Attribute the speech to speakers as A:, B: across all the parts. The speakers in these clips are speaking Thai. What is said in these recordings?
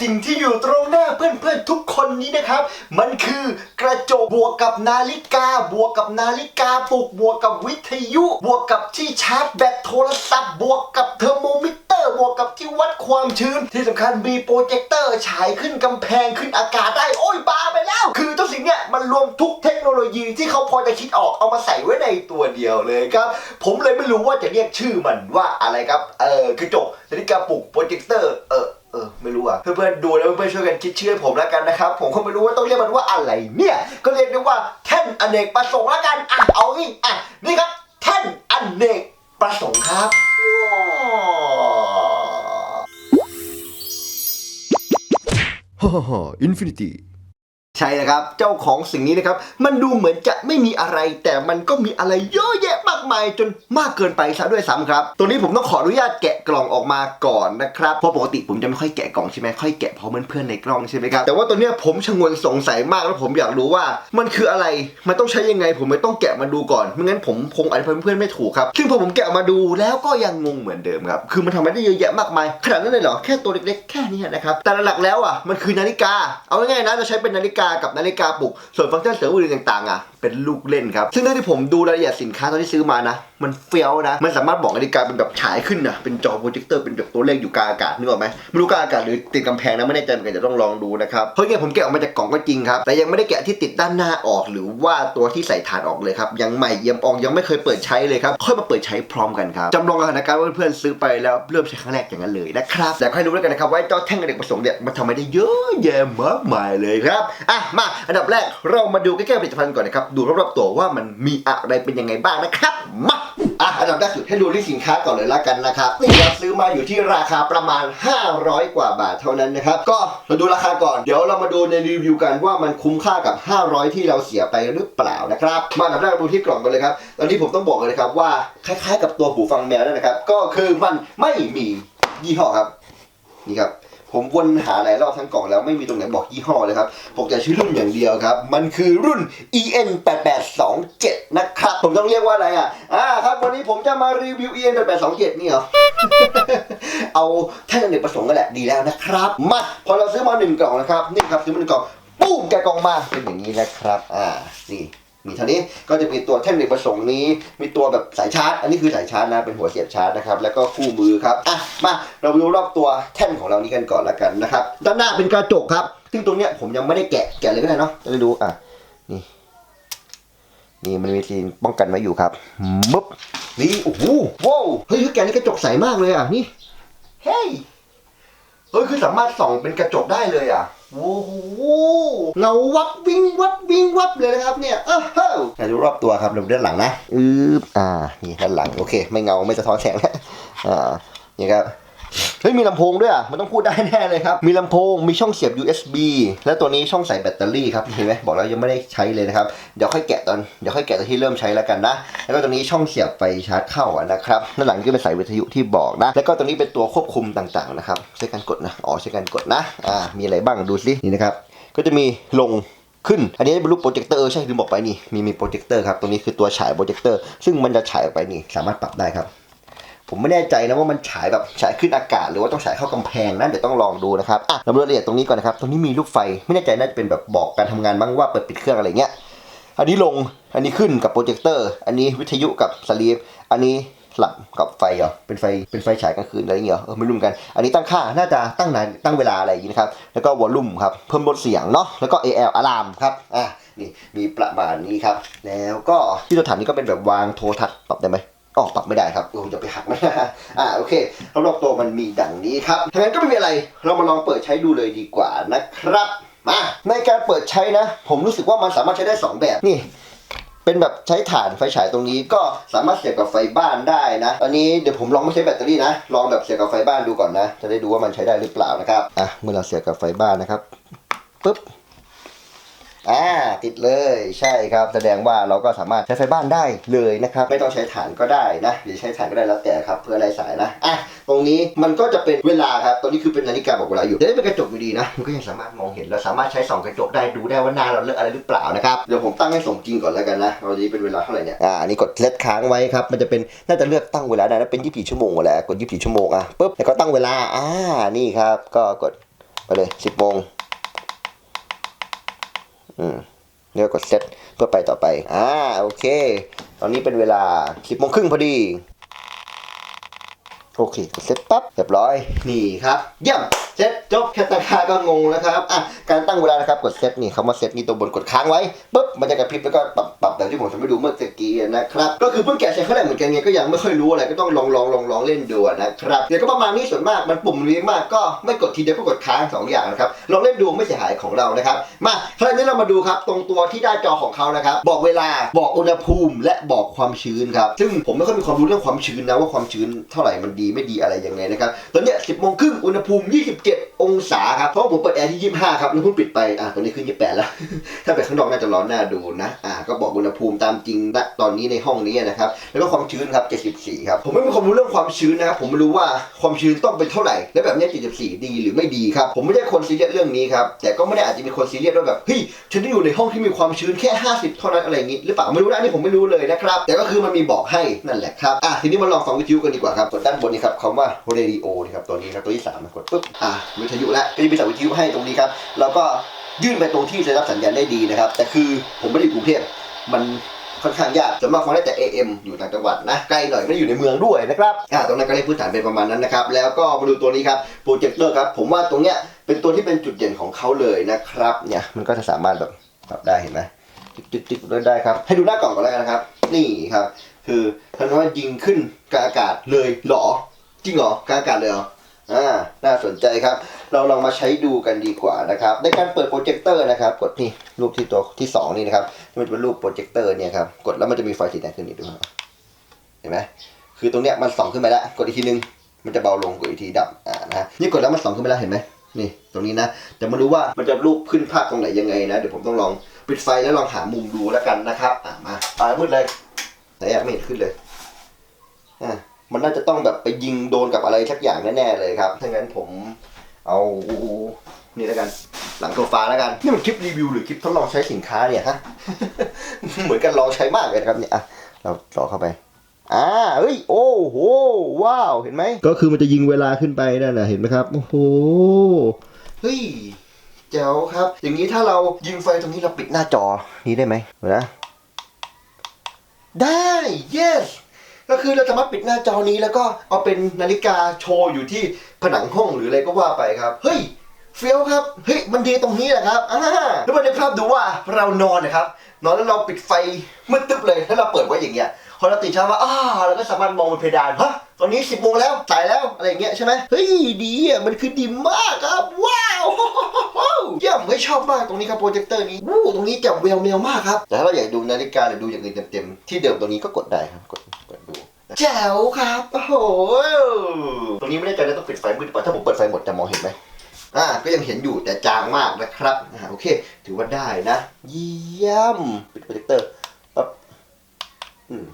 A: สิ่งที่อยู่ตรงหน้าเพื่อนๆทุกคนนี้นะครับ มันคือกระจกบวกกับนาฬิกา บวกกับนาฬิกาปลุกบวกกับวิทยุ บวกกับที่ชาร์จแบตโทรศัพท์ บวกกับเทอร์โมมิเตอร์ บวกกับที่วัดความชื้น ที่สำคัญมีโปรเจคเตอร์ฉายขึ้นกำแพงขึ้นอากาศได้โอ้ยบ้าไปแล้ว คือทุกสิ่งเนี่ยมันรวมทุกเทคโนโลยีที่เขาพอจะคิดออกเอามาใส่ไว้ในตัวเดียวเลยครับ ผมเลยไม่รู้ว่าจะเรียกชื่อมันว่าอะไรครับ เออกระจกนาฬิกาปลุกโปรเจคเตอร์ เออ ออไม่รู้อะ เพื่อนๆดูแล้วเพื่อนๆช่วยกันคิดชื่อให้ผมแล้วกันนะครับ ผมก็ไม่รู้ว่าต้องเรียกมันว่าอะไรเนี่ย ก็เรียกได้ว่าแท่นอเนกประสงค์แล้วกันอะเอางี้อะนี่ครับ แท่นอเนกประสงค์ครับว้าว
B: ฮ่าฮ่าอินฟินิตี้
A: ใช่นะครับ เจ้าของสิ่งนี้นะครับ มันดูเหมือนจะไม่มีอะไร แต่มันก็มีอะไรเยอะแยะ มายจนมากเกินไปซะด้วยซ้ำครับ ตัวนี้ผมต้องขออนุญาตแกะกล่องออกมาก่อนนะครับ เพราะปกติผมจะไม่ค่อยแกะกล่องใช่ไหมค่อยแกะเพราะเพื่อนๆในกล้องใช่ไหมครับ แต่ว่าตัวเนี้ยผมชงวนสงสัยมากแล้วผมอยากรู้ว่ามันคืออะไร มันต้องใช้ยังไง ผมไม่ต้องแกะมาดูก่อน ไม่งั้นผมคงอธิบายเพื่อนๆไม่ถูกครับ ซึ่งพอผมแกะมาดูแล้วก็ยังงงเหมือนเดิมครับ คือมันทำมาได้เยอะแยะมากมาย ขนาดนั้นเลยเหรอ แค่ตัวเล็กๆ แค่นี้นะครับ แต่หลักๆแล้วอะ มันคือนาฬิกา เอาง่ายๆนะ เราใช้เป็นนาฬิกากับนาฬิกาปลุก ส่วนฟังก์ชันเสริมอื่นต่างๆอะ เป็นลูกเล่นครับ ซึ่งเท่าที่ผมดูรายละเอียดสินค้าตอนที่ซื้อมานะ มันเฟี้ยวนะ มันสามารถบอกนาฬิกาเป็นแบบฉายขึ้นนะเป็นจอโปรเจคเตอร์เป็นแบบตัวเลขอยู่กลางอากาศนึกออกไหมไม่รู้กลางอากาศหรือติดกำแพงนะไม่แน่ใจเหมือนกันจะต้องลองดูนะครับเพราะงี้ผมแกะออกมาจากกล่องก็จริงครับแต่ยังไม่ได้แกะที่ติดด้านหน้าออก หรือว่าตัวที่ใส่ถานออกเลยครับยังใหม่เยี่ยมอองยังไม่เคยเปิดใช้เลยครับค่อยมาเปิดใช้พร้อมกันครับจำลองสถานการณ์ว่าเพื่อนๆซื้อไปแล้วเริ่มใช้ครั้งแรกอย่างนั้นเลยนะครับแต่ให้รู้แล้วกันนะครับว่าไอ้เจ้าแท่งอเนกประสงค์เนี่ยมันทำมาได้เยอะแยะมากมายเลยครับอะมาอันดับแรกเรามาดูใกล้ๆผลิตภัณฑ์ก่อนนะครับดูรอบๆตัวว่ามันมีอะไรเป็นยังไงบ้างนะครับมาอะอันดับแรกสุดให้ดูที่สินค้าก่อนเลยละกันนะครับนี่ครับซื้อมาอยู่ที่ราคาประมาณ 500 กว่าบาทเท่านั้นนะครับ ก็เราดูราคาก่อน เดี๋ยวเรามาดูในรีวิวกันว่ามันคุ้มค่ากับ 500 ที่เราเสียไปหรือเปล่านะครับ มาอันดับแรกดูที่กล่องกันเลยครับ ตอนนี้ผมต้องบอกเลยครับว่าคล้ายๆ กับตัวหูฟังแมวนั่นนะครับ ก็คือมันไม่มียี่ห้อครับ นี่ครับ ผมวนหาหลายรอบทั้งกล่องแล้วไม่มีตรงไหนบอกยี่ห้อเลยครับ ผมจะชื่อรุ่นอย่างเดียวครับ มันคือรุ่น EN 8827นะครับ ผมต้องเรียกว่าอะไรอะ อ่าครับ วันนี้ผมจะมารีวิว EN 8827นี่เหรอ เอาท่นอเนกประสงค์กันแหละดีแล้วนะครับ มา พอเราซื้อมาหนึ่งกล่องนะครับ นี่ครับซื้อมาหนึ่งกล่อง ปุ้มแกะกล่องมาเป็นอย่างนี้นะครับ อ่า นี่ มีเท่านี้ก็จะมีตัวแท่นอเนกประสงค์นี้ มีตัวแบบสายชาร์จ อันนี้คือสายชาร์จนะ เป็นหัวเสียบชาร์จนะครับ แล้วก็คู่มือครับ อะ มาเราดูรอบตัวแท่นของเรานี้กันก่อนละกันนะครับ ด้านหน้าเป็นกระจกครับ ซึ่งตรงเนี้ยผมยังไม่ได้แกะ แกะเลยก็ได้เนาะจะได้ดู อะ นี่ นี่มันมีซีนป้องกันไว้อยู่ครับมึบนี่ โอ้โหว้าวเฮ้ยคือแกะนี่กระจกใสมากเลยอะ นี่ เฮ้ย เฮ้ย คือสามารถส่องเป็นกระจกได้เลยอะ โอ้โหเงาวับวิ่งวับวิ่งวับเลยนะครับเนี่ยเออเฮ้ยแต่ดูรอบตัวครับดูด้านหลังนะอืออ่านี่ด้านหลังโอเค ไม่เงาไม่สะท้อนแสงแล้วอ่านี่ครับ เฮ้ยมีลำโพงด้วยอะมันต้องพูดได้แน่เลยครับ มีลำโพงมีช่องเสียบ USB และตัวนี้ช่องใส่แบตเตอรี่ครับเห็นไหมบอกแล้วยังไม่ได้ใช้เลยนะครับเดี๋ยวค่อยแกะตอนเดี๋ยวค่อยแกะตอนที่เริ่มใช้แล้วกันนะ แล้วก็ตัวนี้ช่องเสียบไฟชาร์จเข้าอะนะครับด้านหลังก็เป็นสายวิทยุที่บอกนะ แล้วก็ตัวนี้เป็นตัวควบคุมต่างๆนะครับใช้การกดนะอ๋อใช้การกดนะอ่ามีอะไรบ้างดูสินี่นะครับก็จะมีลงขึ้น อันนี้เป็นรูปโปรเจคเตอร์ใช่ลืมบอกไปนี่มีมีโปรเจคเตอร์ครับตัวนี้คือตัวฉายโปรเจคเตอร์ซึ่งมันจะฉายออกไปนี่สามารถปรับได้ครับ ผมไม่แน่ใจนะว่ามันฉายแบบฉายขึ้นอากาศ หรือว่าต้องฉายเข้ากำแพงนะเดี๋ยวต้องลองดูนะครับอะเราดูรายละเอียดตรงนี้ก่อนนะครับตรงนี้มีลูกไฟไม่แน่ใจน่าจะเป็นแบบบอกการทำงานบ้างว่าเปิดปิดเครื่องอะไรเงี้ยอันนี้ลงอันนี้ขึ้นกับโปรเจคเตอร์ อันนี้วิทยุกับสลีปอันนี้หลับกับไฟเหรอ เป็นไฟ เป็นไฟฉายกลางคืนอะไรเงี้ยเอเออไม่รู้เหมือนกัน อันนี้ตั้งค่า น่าจะตั้งนานตั้งเวลาอะไรอย่างงี้นะครับ แล้วก็วอลลุ่มครับ เพิ่มลดเสียงเนาะ แล้วก็ AL อะลามครับ อะ นี่ มีประมาณนี้ครับ แล้วก็ที่ตัวถังนี้ก็เป็นแบบวางโทรทัศน์ปรับได้ไหม อ๋อปรับไม่ได้ครับโอ้อย่าไปหักนะอ่าโอเครอบๆตัวมันมีดังนี้ครับทั้างนั้นก็ไม่มีอะไร เรามาลองเปิดใช้ดูเลยดีกว่านะครับมาในการเปิดใช้นะ ผมรู้สึกว่ามันสามารถใช้ได้ 2 แบบนี่เป็นแบบใช้ถ่านไฟฉายตรงนี้ก็สามารถเสียบกับไฟบ้านได้นะอันนี้เดี๋ยวผมลองไม่ใช้แบตเตอรี่นะ ลองแบบเสียบกับไฟบ้านดูก่อนนะ จะได้ดูว่ามันใช้ได้หรือเปล่านะครับ อะ เมื่อเราเสียบกับไฟบ้านนะครับ ปึ๊บ อ่าติดเลยใช่ครับ แสดงว่าเราก็สามารถใช้ไฟบ้านได้เลยนะครับ ไม่ต้องใช้ฐานก็ได้นะหรือใช้ฐานก็ได้แล้วแต่ครับเพื่ออะไรสายนะอะตรงนี้มันก็จะเป็นเวลาครับตรงนี้คือเป็นนาฬิกาบอกเวลาอยู่แต่ถ้าเป็นกระจกอยู่ดีนะมันก็ยังสามารถมองเห็นเราสามารถใช้ส่องกระจกได้ดูได้ว่าหน้าเราเลอะอะไรหรือเปล่านะครับเดี๋ยวผมตั้งให้สมจริงก่อนแล้วกันนะเราจะเป็นเวลาเท่าไหร่เนี่ยอ่านนี้กดเซตค้างไว้ครับมันจะเป็นน่าจะเลือกตั้งเวลาได้นะเป็น24ชั่วโมงแหละกด24ชั่วโมงอะปุ๊บแล้วก็ตั้งเวลาอ่านี่ครับก็กดไปเลยสิบโมง อืมเลือกกดเซตเพื่อไปต่อไป อ่าโอเค ตอนนี้เป็นเวลาสิบโมงครึ่งพอดี โอเคกดเซตปั๊บเรียบร้อย นี่ครับ เยี่ยม เซตจบแค่ตั้งค่าก็งงแล้วครับอะการตั้งเวลานะครับกดเซตนี่คำว่าเซตนี่ตัวบนกดค้างไว้ปุ๊บมันจะกระพริบแล้วก็ปรับปรับแบบที่ผมทำให้ดูเมื่อตะกี้นะครับก็คือเพิ่งแกะใช้ครั้งแรกเหมือนกันไงก็ยังไม่ค่อยรู้อะไรก็ต้องลองลองลองลองเล่นดูนะครับเดี๋ยวก็ประมาณนี้ส่วนมากมันปุ่มมันเยอะมากก็ไม่กดทีเดียวก็กดค้างสองอย่างนะครับลองเล่นดูไม่เสียหายของเรานะครับมาคราวนี้เรามาดูครับตรงตัวที่หน้าจอของเขานะครับบอกเวลาบอกอุณหภูมิและบอกความชื้นครับซึ่งผมไม่ค่อยมีความรู้เรื่องความชื้นนะว่าความชื้นเท่าไหร่มันดีไม่ดีอะไรยังไงนะครับตอนเนี้ย10โมงครึ่งอุณหภูมิ27องศาครับเพราะผมเปิดแอร์ที่ 25 ครับแล้วเพิ่งปิดไปอ่าตอนนี้ขึ้น 28 แล้ว ถ้าไปข้างนอกน่าจะร้อนน่าดูนะอ่าก็บอกอุณหภูมิตามจริงณตอนนี้ในห้องนี้นะครับแล้วก็ความชื้นครับ 74 ครับผมไม่มีความรู้เรื่องความชื้นนะครับผมไม่รู้ว่าความชื้นต้องเป็นเท่าไหร่และแบบนี้74 ดีหรือไม่ดีครับผมไม่ใช่คนซีเรียสเรื่องนี้ครับแต่ก็ไม่ได้อาจจะมีคนซีเรียสว่าแบบเฮ้ยฉันต้อยู่ในห้องที่มีความชื้นแค่ 50 เท่านั้นอะไรอย่างงี้หรือเปล่าไม่รู้นะนี่ผมไม่รู้เลยนะครับแต่ก็คือมันมีบอกให้นั่นแหละครับอะทีนี้มาลองฟังวิทยุกันดีกว่าครับกดด้านบนนี้ครับคำว่า radio นี่ครับตัวนี้ครับตัวที่สามกดปุ๊บอะวิทยุแล้วก็จะมีสายวิทยุให้ตรงนี้ครับแล้วก็ยื่นไปตรงที่จะรับสัญญาณได้ดีนะครับ แต่คือผมไม่ได้อยู่กรุงเทพมันค่อนข้างยากส่วนมาฟังได้แต่ AM อยู่ต่างจังหวัดนะไกล้หน่อยไม่อยู่ในเมืองด้วยนะครับอ่าตรงนั้นก็เลขพื้นฐานเป็นประมาณนั้นนะครับ แล้วก็มาดูตัวนี้ครับโปรเจคเตอร์ครับ ผมว่าตรงเนี้ยเป็นตัวที่เป็นจุดเด่นของเขาเลยนะครับ เนี่ยมันก็จะสามารถแบบปรับได้เห็นไหมติ๊กติ๊กได้ครับ ให้ดูหน้ากล่องก่อนแล้วกันนะครับ นี่ครับ คือท่านว่ายิงขึ้นกลางอากาศเลยหรอ จริงหรอกลางอากาศเลยหรอ อ่าน่าสนใจครับ เราลองมาใช้ดูกันดีกว่านะครับ ในการเปิดโปรเจคเตอร์นะครับ กดนี่รูปที่ตัวที่สองนี่นะครับมันจะเป็นรูปโปรเจคเตอร์เนี่ยครับ กดแล้วมันจะมีไฟสีแดงขึ้นนี่ดูครับเห็นไหมคือตรงเนี้ยมันส่องขึ้นไปแล้ว กดอีกทีนึง มันจะเบาลงกดอีกทีดับอ่านะฮะนี่กดแล้วมันส่องขึ้นไปแล้วเห็นไหมนี่ตรงนี้นะแต่มารู้ว่ามันจะรูปขึ้นภาพตรงไหนยังไงนะเดี๋ยวผมต้องลองปิดไฟแล้วลองหามุมดูแล้วกันนะครับ อ่ามาอ่ามืดเลยไหนอะไม่เห็นขึ้นเลยอ่า มันน่าจะต้องแบบไปยิงโดนกับอะไรสักอย่างแน่ๆเลยครับถ้างั้นผมเอานี่แล้วกัน หลังโซฟาแล้วกันนี่มันคลิปรีวิวหรือคลิปทดลองใช้สินค้าเนี่ยฮะเหมือนกันลองใช้มากเลยนะครับเนี่ยอะเราต่อเข้าไปอ่าเฮ้ย โอ้โห ว้าว เห็นไหม ก็คือมันจะยิงเวลาขึ้นไปนั่นนะเห็นไหมครับ โอ้โห เฮ้ย เจ๋วครับ อย่างนี้ถ้าเรายิงไฟตรงนี้เราปิดหน้าจอนี้ได้ไหมเดี๋ยวนะ ได้ yes ก็คือเราสามารถปิดหน้าจอนี้แล้วก็เอาเป็นนาฬิกาโชว์อยู่ที่ผนังห้องหรืออะไรก็ว่าไปครับ เฮ้ยเฟี้ยวครับ เฮ้ย มันดีตรงนี้แหละครับอ่าแล้วมาในภาพดูว่าเรานอนนะครับ นอนแล้วเราปิดไฟมืดตึ๊บเลยแล้วเราเปิดไว้อย่างเงี้ยพอเราตื่นเช้ามาอ้าเราก็สามารถมองบนเพดานฮะตอนนี้สิบโมงแล้วสายแล้วอะไรเงี้ยใช่ไหมเฮ้ยดีอะมันคือดีมากครับ ว้าวเยี่ยมไม่ชอบมากตรงนี้ครับโปรเจคเตอร์นี้วู้ตรงนี้แจับแววแมวมากครับแต่ถ้าเราอยากดูนาฬิกาหรือดูอย่างอื่นเต็มๆที่เดิมตรงนี้ก็กดได้ครับกด แจ๋วครับโอ้โหตรงนี้ไม่แน่ใจนะต้องปิดไฟมืดหรือเปล่าถ้าผมเปิดไฟหมดจะมองเห็นไหมอ่าก็ยังเห็นอยู่แต่จางมากนะครับอ่าโอเค ถือว่าได้นะ เยี่ยมปิดโปรเจคเตอร์ปั๊บอืม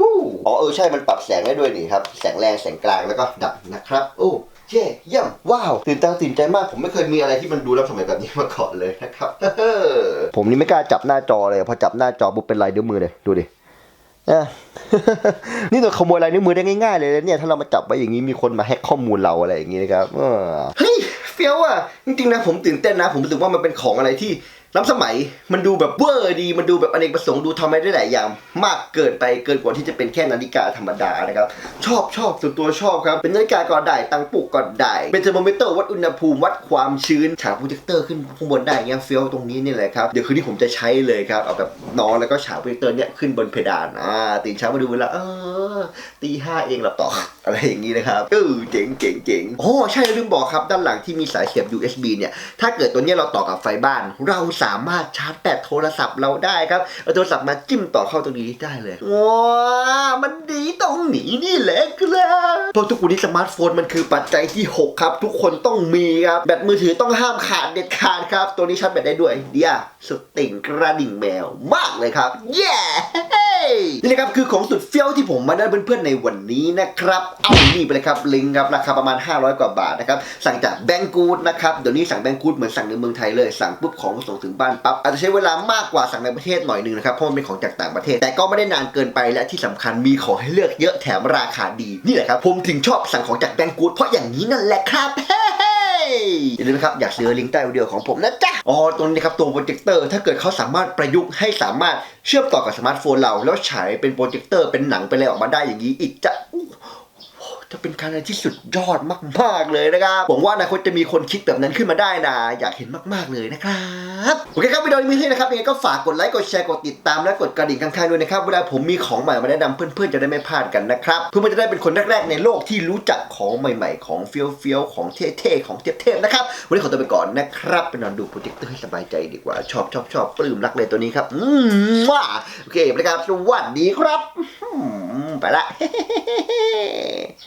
A: วู้อ๋อเออใช่มันปรับแสงได้ด้วยนี่ครับ แสงแรงแสงกลางแล้วก็ดับนะครับ โอ้เย่เยี่ยมว้าวตื่นตาตื่นใจมากผมไม่เคยมีอะไรที่มันดูแล้วสมัยแบบนี้มาก่อนเลยนะครับผมนี่ไม่กล้าจับหน้าจอเลยพอจับหน้าจอปุ๊บเป็นลายนิ้วมือเลยดูดิอะ นี่ตัวขโมยลายนิ้วมือได้ง่ายๆเลยเนี่ยถ้าเรามาจับไว้อย่างนี้มีคนมาแฮ็กข้อมูลเราอะไรอย่างนี้นะครับเฮ้ยเฟี้ยวอะจริงๆนะผมตื่นเต้นนะ ผมรู้สึกว่ามันเป็นของอะไรที่ ล้ำสมัยมันดูแบบเวอร์ดีมันดูแบบอเนกประสงค์ดูทำอะไรได้หลายอย่างมากเกินไปเกินกว่าที่จะเป็นแค่นาฬิกาธรรมดานะครับชอบชอบส่วนตัวชอบครับ เป็นนาฬิกาก็ได้ตั้งปลุกก็ได้เป็นเทอร์โมมิเตอร์วัดอุณหภูมิวัดความชื้นฉากโปรเจคเตอร์ขึ้นข้างบนได้เงี้ยเฟี้ยวตรงนี้นี่แหละครับเดี๋ยวคืนนี้ผมจะใช้เลยครับเอาแบบนอนแล้วก็ฉากโปรเจคเตอร์เนี่ยขึ้นบนเพดานอ่าตื่นเช้ามาดูเวลาเออตีห้าเองหลับต่ออะไรอย่างนี้นะครับเออเจ๋งเจ๋งเจ๋งโอ้ใช่ลืมบอกครับด้านหลังที่มีสายเสียบ USB เนี่ยถ้าเกิดตัวเนี้ยเราต่อกับไฟบ้านเราสามารถชาร์จแบตโทรศัพท์เราได้ครับเอาโทรศัพท์มาจิ้มต่อเข้าตรงนี้ได้เลยว้ามันดีตรงนี้นี่แหละครับเพราะทุกวันนี้สมาร์ทโฟนมันคือปัจจัยที่ 6 ครับ ทุกคนต้องมีครับแบตมือถือต้องห้ามขาดเด็ดขาดครับ ตัวนี้ชาร์จแบตได้ด้วยเดียสุดติ่งกระดิ่งแมวมากเลยครับเย้นี่นะครับคือของสุดเฟี้ยวที่ผมมาได้เพื่อนๆในวันนี้นะครับ เอานี่ไปเลยครับลิงก์ครับราคาประมาณ 500 กว่าบาทนะครับสั่งจากแบงกูดนะครับเดี๋ยวนี้สั่งแบงกูดเหมือนสั่งในเมืองไทยเลยสั่งปุ๊บของส่งถึงบ้านปั๊บอาจจะใช้เวลามากกว่าสั่งในประเทศหน่อยหนึงนะครับเพราะมันเป็นของจากต่างประเทศ แต่ก็ไม่ได้นานเกินไปและที่สำคัญมีของให้เลือกเยอะแถมราคาดีนี่แหละครับผมถึงชอบสั่งของจากแบงกูดเพราะอย่างนี้นั่นแหละครับเฮ้อย่าลืมนะครับอยากซื้อลิงก์ใต้วิดีโอของผมนะจ๊ะอ๋อตรงนี้ครับตัวโปรเจคเตอร์ถ้าเกิดเขาสามารถประยุกต์ให้สามารถเชื่อมต่อกับสมาร์ทโฟนเรา แล้วฉายเป็นโปรเจคเตอร์เป็นหนังเป็นอะไรออกมาได้อย่างนี้อีกจะ จะเป็นการอะไรที่สุดยอดมาก ๆ เลยนะครับหวังว่าอนาคตจะมีคนคิดแบบนั้นขึ้นมาได้นะ อยากเห็นมาก ๆ เลยนะครับโอเคครับวิดีโอนี้มีให้นะครับยังไงก็ฝากกดไลค์กดแชร์กดติดตามและกดกระดิ่งข้างๆด้วยนะครับเวลาผมมีของใหม่มาแนะนำเพื่อนๆจะได้ไม่พลาดกันนะครับเพื่อนๆจะได้เป็นคนแรกๆในโลกที่รู้จักของใหม่ ๆ ของเฟี้ยวๆของเท่ๆของเทพๆนะครับวันนี้ขอตัวไปก่อนนะครับไปนอนดูโปรเจคเตอร์ให้สบายใจดีกว่าชอบชอบชอบปลื้มรักเลยตัวนี้ครับอืมว้าโอเคไปนะครับสวัสดีครับไปละ